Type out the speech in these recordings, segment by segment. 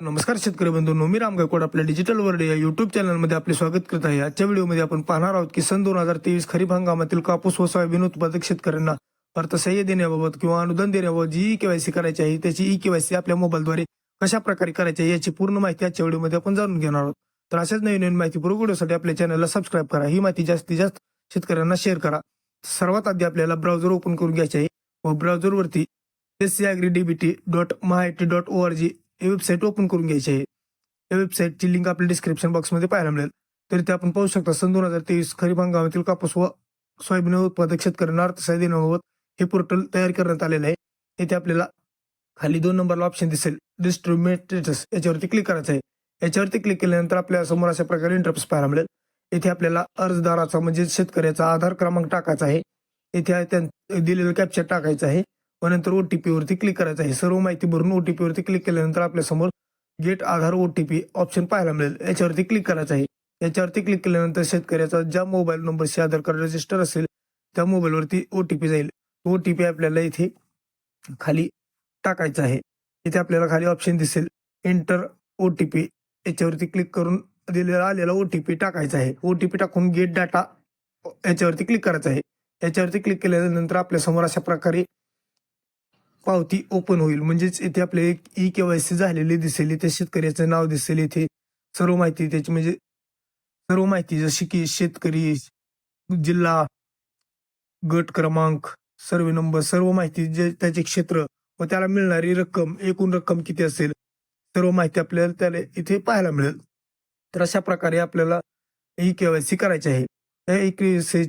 नमस्कार शेतकरी बंधूंनो मी राम गायकवाड आपल्या डिजिटल वर्ल्ड या युट्यूब चॅनलमध्ये आपले स्वागत करत आहे. आजच्या व्हिडिओमध्ये आपण पाहणार आहोत की सन दोन हजार तेवीस खरीप हंगामातील कापूस व सोयाबीन उत्पादक शेतकऱ्यांना अर्थसहाय्य देण्याबाबत किंवा अनुदान देण्याबाबत जी ई केवायसी करायची आहे त्याची ई केवायसी आपल्या मोबाईलद्वारे कशा प्रकारे करायची आहे याची पूर्ण माहिती आजच्या व्हिडिओमध्ये आपण जाणून घेणार आहोत. तर अशाच नवीन नवीन माहिती पूर्व व्हिडिओसाठी आपल्या चॅनलला सबस्क्राईब करा. ही माहिती जास्तीत जास्त शेतकऱ्यांना शेअर करा. सर्वात आधी आपल्याला ब्राउझर ओपन करून घ्यायचे आहे व ब्राउझरवरती S C agri DBT dot MahaIT dot O R G हे वेबसाईट ओपन करून घ्यायची आहे. या वेबसाईटची लिंक आपल्या डिस्क्रिप्शन बॉक्समध्ये पाहायला मिळेल. तर ते आपण पाहू शकता सन दोन हजार तेवीस खरीप हंगामातील कापूस व सोयाबीन उत्पादक शेतकऱ्यांना अर्थसहाय्य देण्याबाबत हे पोर्टल तयार करण्यात आलेलं आहे. येथे आपल्याला खाली दोन नंबरला ऑप्शन दिसेल. डिस्ट्रीब्युट स्टेटस याच्यावरती क्लिक करायचं आहे. याच्यावरती क्लिक केल्यानंतर आपल्यासमोर अशा प्रकारे इंटरफेस पाहायला मिळेल. येथे आपल्याला अर्जदाराचा म्हणजे शेतकऱ्याचा आधार क्रमांक टाकायचा आहे. येथे दिलेलं कॅप्चर टाकायचं आहे. व नंतर टी पीवरती क्लिक करायचं. आहे सर्व माहिती भरून ओ टी पीवरती क्लिक केल्यानंतर आपल्यासमोर गेट आधार ओटीपी ऑप्शन पाहायला मिळेल. याच्यावरती क्लिक करायचं आहे. याच्यावरती क्लिक केल्यानंतर शेतकऱ्याचा ज्या मोबाईल नंबरशी आधार कार्ड रजिस्टर असेल त्या मोबाईलवरती ओटीपी जाईल. ओटीपी आपल्याला इथे खाली टाकायचा आहे. इथे आपल्याला खाली ऑप्शन दिसेल. एंटर ओटीपी याच्यावरती क्लिक करून दिलेला आलेला ओटीपी टाकायचा आहे. ओटीपी टाकून गेट डाटा याच्यावरती क्लिक करायचा आहे. याच्यावरती क्लिक केल्यानंतर आपल्यासमोर अशा प्रकारे पावती ओपन होईल. म्हणजेच इथे आपले एक ई केवायसी झालेली दिसेल. इथे शेतकऱ्याचं नाव दिसेल. इथे सर्व माहिती त्याची म्हणजे सर्व माहिती. जशी की शेतकरी जिल्हा गट क्रमांक सर्वे नंबर सर्व माहिती जे त्याचे क्षेत्र व त्याला मिळणारी रक्कम एकूण रक्कम किती असेल सर्व माहिती आपल्याला त्याला इथे पाहायला मिळेल. तर अशा प्रकारे आपल्याला ई केवायसी करायची आहे. या ई केवायसी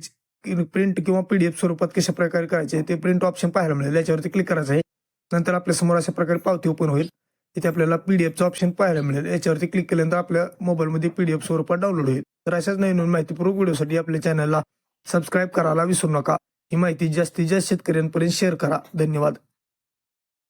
प्रिंट किंवा पीडीएफ स्वरूपात कशा प्रकारे करायचे ते प्रिंट ऑप्शन पाहायला मिळेल. याच्यावरती क्लिक करायचं आहे. नंतर आपल्यासमोर अशा प्रकारे पावती ओपन होईल. इथे आपल्याला पीडीएफचं ऑप्शन पाहायला मिळेल. याच्यावरती क्लिक केल्यानंतर आपल्या मोबाईलमध्ये पीडीएफ स्वरूपात डाउनलोड होईल. तर अशाच नवीन नवीन माहितीपूर्वक व्हिडिओसाठी आपल्या चॅनलला सबस्क्राईब करायला विसरू नका. ही माहिती जास्तीत जास्त शेतकऱ्यांपर्यंत शेअर करा. धन्यवाद.